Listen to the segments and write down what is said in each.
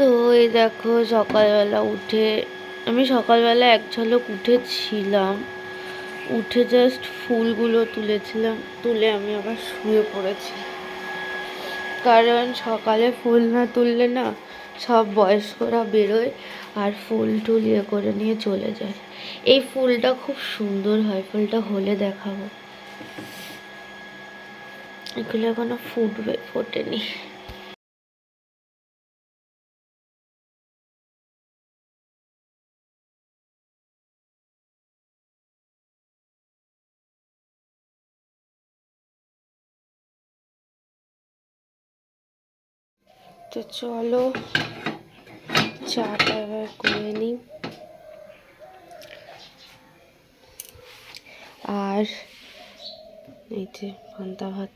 তো এই দেখো সকালবেলা উঠে, আমি সকালবেলা এক ঝলক উঠেছিলাম। উঠে জাস্ট ফুলগুলো তুলেছিলাম, তুলে আমি আবার শুয়ে পড়েছি। কারণ সকালে ফুল না তুললে না সব বয়স্করা বেরোয় আর ফুল টুল ইয়ে করে নিয়ে চলে যায়। এই ফুলটা খুব সুন্দর হয়, ফুলটা হলে দেখাবো। এগুলো এখনও ফুটবে, ফোটেনি। তো চলো চাটা এবার করে নিই। আর এই যে পান্তা ভাত।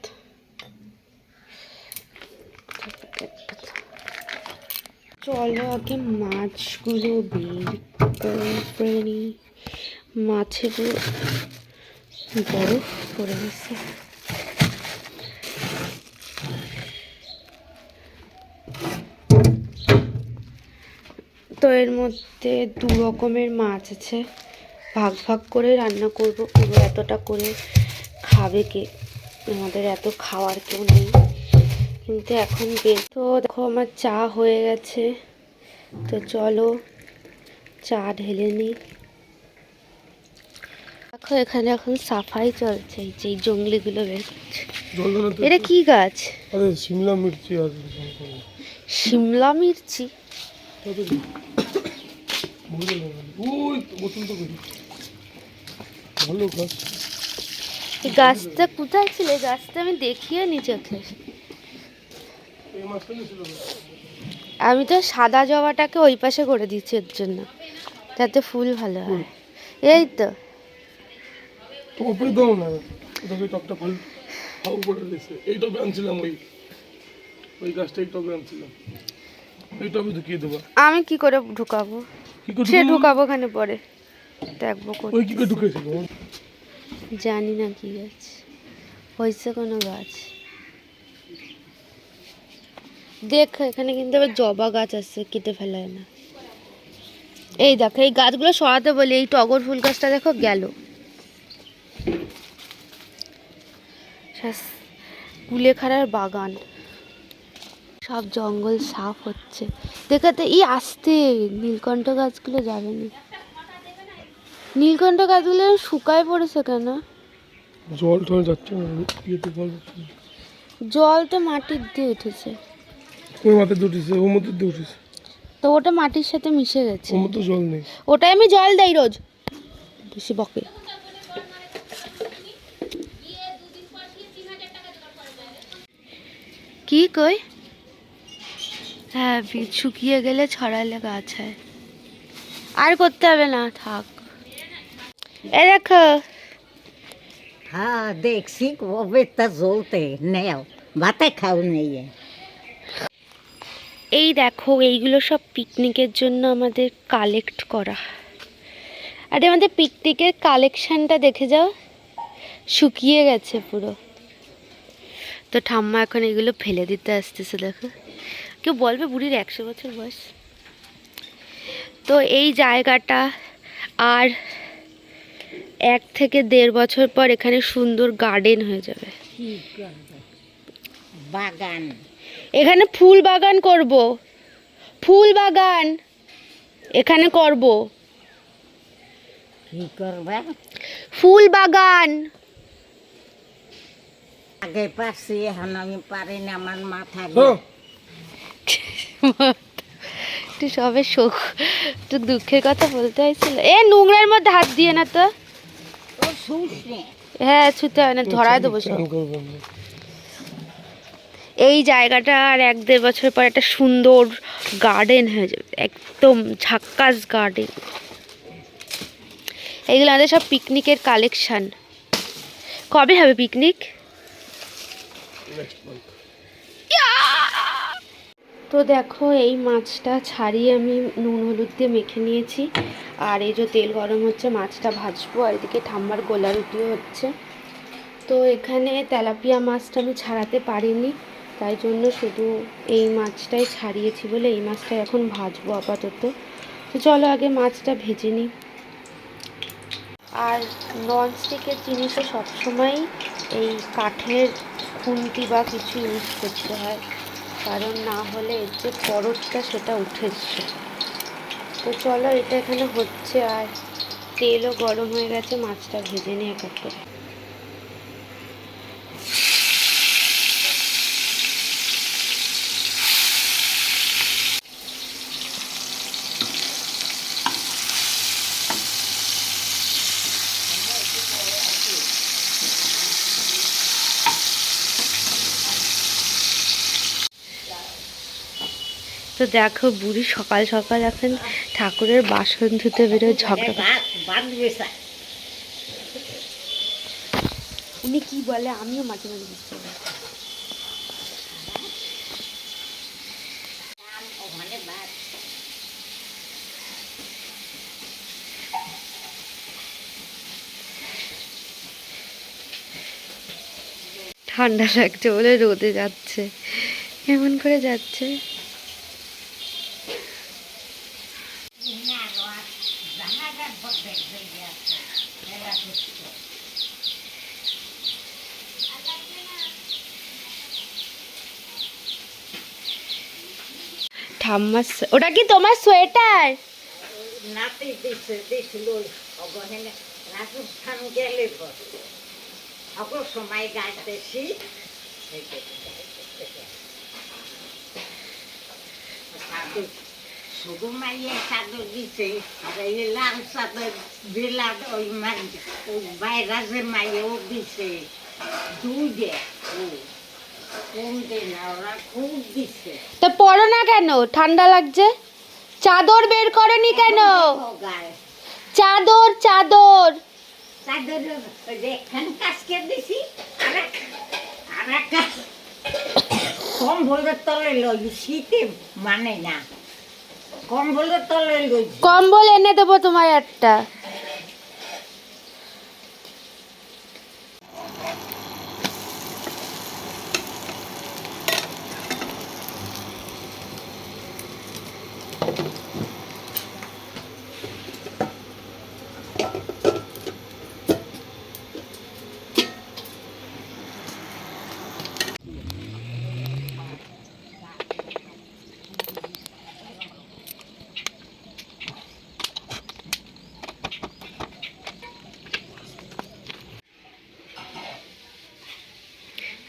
চলো আগে মাছগুলো বের করে নিই। মাছের বরফ পড়ে গেছে তো এর মধ্যে দু রকমের মাছ আছে। ভাগ ভাগ করে রান্না করব। পুরো এতটা করে খাবে কে? আমাদের এত খাওয়ার কেউ নেই। কিন্তু এখন বেশ তো দেখো আমার চা হয়ে গেছে। তো চলো চা ঢেলে নিই। দেখো এখানে এখন সাফাই চলছে। এই যে জঙ্গলিগুলো বের করছে। জল দাও না তো এটা কি গাছ? শিমলা মির্চি শিমলা মির্চি? গাছটা কোথায় ছিল গাছটা আমি দেখিয়ে নি চোখে আমি তো সাদা জবাটাকে ওই পাশে করে দিচ্ছি এর জন্য যাতে ফুল ভালো হয় এই তো তো উপরে দাও না ওটাকে টপটা ফুল হাউ দিয়েছে এই টবে আনছিলাম ওই ওই গাছটা এই টবে আনছিলাম এই টবে ঢুকিয়ে দেবো। আমি কি করে ঢুকাবো? সে ঢুকাবো? ওখানে পরে। দেখব ওই কি করে ঢুকেছিল জানি না কি গাছ। হয়েছে কোনো গাছ? দেখ এখানে কিন্তু আবার জবা গাছ আছে কেটে ফেলায় না। এই দেখো এই গাছগুলো সরাতে বলি এই টগর ফুল গাছটা দেখো গেল। কুলেখাড়ার বাগান। সব জঙ্গল সাফ হচ্ছে। দেখাতে ই আসতে নীলকণ্ঠ গাছগুলো যাবে না নীলকণ্ঠ গাছগুলো শুকায় পড়েছে কেন? জল টল যাচ্ছে না জল জল তো মাটির দিয়ে উঠেছে। ওই মাথায় দিয়ে উঠেছে ওর মধ্যে দিয়ে উঠেছে। তো ওটা মাটির সাথে মিশে গেছে। ওর মধ্যে জল নেই। ওটাই আমি জল দেই রোজ। বেশি বকে। কি কই? হ্যাঁ শুকিয়ে গেলে ছড়ালে গাছ হয়। আর করতে হবে না থাক। এ দেখো। হ্যাঁ দেখছি কবে জ্বলতে নেও ভাতে খাও নেই এই দেখো এইগুলো সব পিকনিকের জন্য আমাদের কালেক্ট করা। আরে আমাদের পিকনিকের কালেকশানটা দেখে যাও। শুকিয়ে গেছে পুরো। তো ঠাম্মা এখন এগুলো ফেলে দিতে আসতেছে দেখো। কেউ বলবে বুড়ির একশো বছর বয়স। তো এই জায়গাটা আর এক থেকে দেড় বছর পর এখানে সুন্দর গার্ডেন হয়ে যাবে। বাগান। এখানে ফুল বাগান করব। ফুল বাগান এখানে করব। ফুল বাগান। আগে পারছি এখন আমি পারি না আমার মাথা একটু সবে শোক একটু দুঃখের কথা বলতে হয়েছিল। এ নোংরার মধ্যে হাত দিয়ে না তো? হ্যাঁ ছুতে হয় না ধরায় দেবো। এই জায়গাটা আর এক দেড় বছর পর একটা সুন্দর গার্ডেন হয়ে যাবে একদম ঝাক্কাস গার্ডেন এইগুলো আমাদের সব পিকনিকের কালেকশন কবে হবে পিকনিক. তো দেখো, এই মাছটা ছাড়িয়ে আমি নুন, হলুদ দিয়ে মেখে নিয়েছি। আর এই যে তেল গরম হচ্ছে, মাছটা ভাজবো। আর এদিকে ঠাম্মার গোলা রুটিও হচ্ছে। তো এখানে তেলাপিয়া মাছটা আমি ছাড়াতে পারিনি। তাই জন্য শুধু এই মাছটাই ছাড়িয়েছি বলে এই মাছটা এখন ভাজবো আপাতত। তো চলো আগে মাছটা ভেজে নিই। আর ননস্টিকের জিনিসে সবসময় এই কাঠের খুন্তি বা কিছু ইউজ করতে হয়। কারণ না হলে এর যে পরটটা সেটা উঠেছে। তো চলো, এটা এখানে হচ্ছে আর তেলও গরম হয়ে গেছে, মাছটা ভেজে নিয়ে এক করে তো দেখো বুড়ি সকাল সকাল এখন ঠাকুরের বাসন ধুতে বেরোয় ঝগড়া উনি কি বলে? আমিও মাঝে মাঝে বুঝতে পারি। ঠান্ডা লাগছে বলে রোদে যাচ্ছে। এমন করে যাচ্ছে? ঠাম্মার ওটা কি তোমার সোয়েটার? রাজস্থান গেলে সময় গাইতেছি। শুধু মাইয়ে চাদর দিছে, আর এই লাল চাদর বেলা ওই মাই বাইরা যে মাইয়েও দিছে। দুই দে, ও। তো পরো না কেন? ঠান্ডা লাগছে? চাদর বের করেনি কেন? চাদর চাদর। কম্বলের তলে লই শীতে মানে না। কম্বলের তলে লই কম্বল এনে দেবো তোমায় একটা।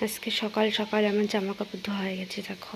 আজকে সকাল সকাল আমার জামা কাপড় ধোয়া হয়ে গেছে দেখো।